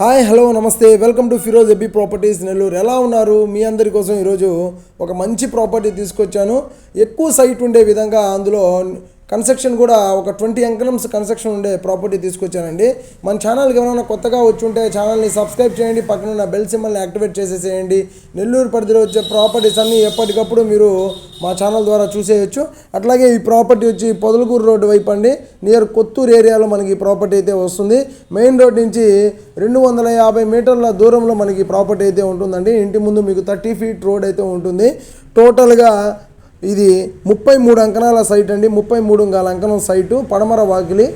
Hi hello నమస్తే. Welcome to Firoz AB properties Nellore. ఎలా ఉన్నారు? మీ అందరి కోసం ఈరోజు ఒక మంచి ప్రాపర్టీ తీసుకొచ్చాను. ఎక్కువ సైట్ ఉండే విధంగా అందులో కన్స్ట్రక్షన్ కూడా ఒక ట్వంటీ ఎంకలమ్స్ కన్స్ట్రక్షన్ ఉండే ప్రాపర్టీ తీసుకొచ్చానండి. మన ఛానల్కి ఎవరైనా కొత్తగా వచ్చి ఉంటే ఛానల్ని సబ్స్క్రైబ్ చేయండి. పక్కన ఉన్న బెల్ సింబల్ని యాక్టివేట్ చేసేసేయండి. నెల్లూరు పరిధిలో వచ్చే ప్రాపర్టీస్ అన్నీ ఎప్పటికప్పుడు మీరు మా ఛానల్ ద్వారా చూసేయచ్చు. అట్లాగే ఈ ప్రాపర్టీ వచ్చి పొదలకూరు రోడ్డు వైపు అండి. నియర్ కొత్తూరు ఏరియాలో మనకి ప్రాపర్టీ అయితే వస్తుంది. మెయిన్ రోడ్ నుంచి రెండు వందల యాభై మీటర్ల దూరంలో మనకి ప్రాపర్టీ అయితే ఉంటుందండి. ఇంటి ముందు మీకు థర్టీ ఫీట్ రోడ్ అయితే ఉంటుంది. టోటల్గా ఇది ముప్పై మూడు అంకణాల సైట్ అండి. ముప్పై మూడు అంకాల అంకణం సైటు. పడమర వాకిలి.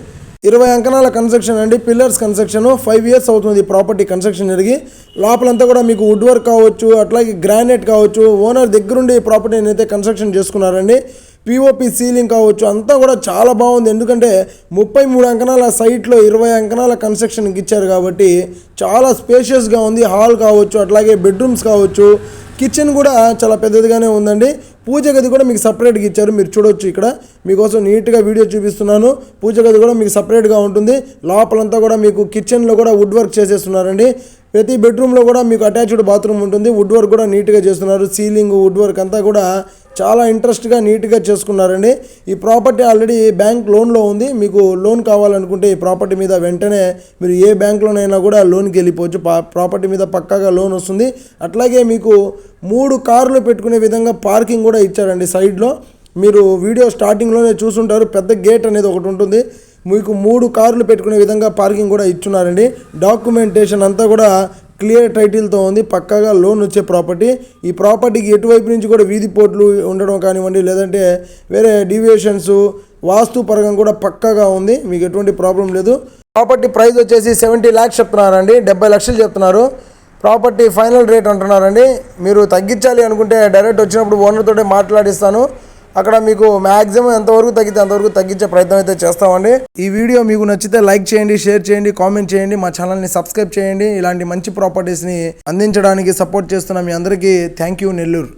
ఇరవై అంకణాల కన్స్ట్రక్షన్ అండి. Pillars construction. ఫైవ్ ఇయర్స్ అవుతుంది ప్రాపర్టీ కన్స్ట్రక్షన్ జరిగి. లోపలంతా కూడా మీకు వుడ్ వర్క్ కావచ్చు అట్లాగే గ్రానైట్ కావచ్చు. ఓనర్ దగ్గరుండి ప్రాపర్టీని అయితే కన్స్ట్రక్షన్ చేసుకున్నారండి. పిఓపి సీలింగ్ కావచ్చు. అంతా కూడా చాలా బాగుంది. ఎందుకంటే ముప్పై మూడు అంకణాల సైట్లో ఇరవై అంకణాల కన్స్ట్రక్షన్కి ఇచ్చారు కాబట్టి చాలా స్పేషియస్గా ఉంది. హాల్ కావచ్చు అట్లాగే బెడ్రూమ్స్ కావచ్చు. కిచెన్ కూడా చాలా పెద్దదిగానే ఉందండి. పూజ గది కూడా మీకు సపరేట్గా ఇచ్చారు. మీరు చూడొచ్చు ఇక్కడ. మీకోసం నీట్గా వీడియో చూపిస్తున్నాను. పూజ గది కూడా మీకు సపరేట్గా ఉంటుంది. లోపలంతా కూడా మీకు కిచెన్లో కూడా వుడ్ వర్క్ చేసేస్తున్నారండి. ప్రతి బెడ్రూమ్లో కూడా మీకు అటాచ్డ్ బాత్రూమ్ ఉంటుంది. వుడ్ వర్క్ కూడా నీట్గా చేస్తున్నారు. సీలింగ్ వుడ్ వర్క్ అంతా కూడా చాలా ఇంట్రెస్ట్గా నీట్గా చేసుకున్నారండి. ఈ ప్రాపర్టీ ఆల్రెడీ బ్యాంక్ లోన్లో ఉంది. మీకు లోన్ కావాలనుకుంటే ఈ ప్రాపర్టీ మీద వెంటనే మీరు ఏ బ్యాంక్లోనైనా కూడా లోన్కి వెళ్ళిపోవచ్చు. ప్రాపర్టీ మీద పక్కాగా లోన్ వస్తుంది. అట్లాగే మీకు మూడు కార్లు పెట్టుకునే విధంగా పార్కింగ్ కూడా ఇచ్చారండి సైడ్లో. మీరు వీడియో స్టార్టింగ్లోనే చూసుంటారు. పెద్ద గేట్ అనేది ఒకటి ఉంటుంది. మీకు మూడు కార్లు పెట్టుకునే విధంగా పార్కింగ్ కూడా ఇచ్చున్నారండి. డాక్యుమెంటేషన్ అంతా కూడా క్లియర్ టైటిల్తో ఉంది. పక్కాగా లోన్ వచ్చే ప్రాపర్టీ. ఈ ప్రాపర్టీకి ఎటువైపు నుంచి కూడా వీధి పోట్లు ఉండడం కానివ్వండి లేదంటే వేరే డీవియేషన్స్ వాస్తు పరంగా కూడా పక్కాగా ఉంది. మీకు ఎటువంటి ప్రాబ్లం లేదు. ప్రాపర్టీ ప్రైస్ వచ్చేసి సెవెంటీ ల్యాక్స్ చెప్తున్నారండి. డెబ్బై లక్షలు చెప్తున్నారు. ప్రాపర్టీ ఫైనల్ రేట్ అంటున్నారండి. మీరు తగ్గించాలి అనుకుంటే డైరెక్ట్ వచ్చినప్పుడు ఓనర్తో మాట్లాడిస్తాను. అక్కడ మీకు మ్యాక్సిమం ఎంతవరకు తగ్గితే అంతవరకు తగ్గించే ప్రయత్నం అయితే చేస్తామండి. ఈ వీడియో మీకు నచ్చితే లైక్ చేయండి షేర్ చేయండి కామెంట్ చేయండి మా ఛానల్ని సబ్స్క్రైబ్ చేయండి. ఇలాంటి మంచి ప్రాపర్టీస్ని అందించడానికి సపోర్ట్ చేస్తున్న మీ అందరికీ థ్యాంక్ యూ నెల్లూరు.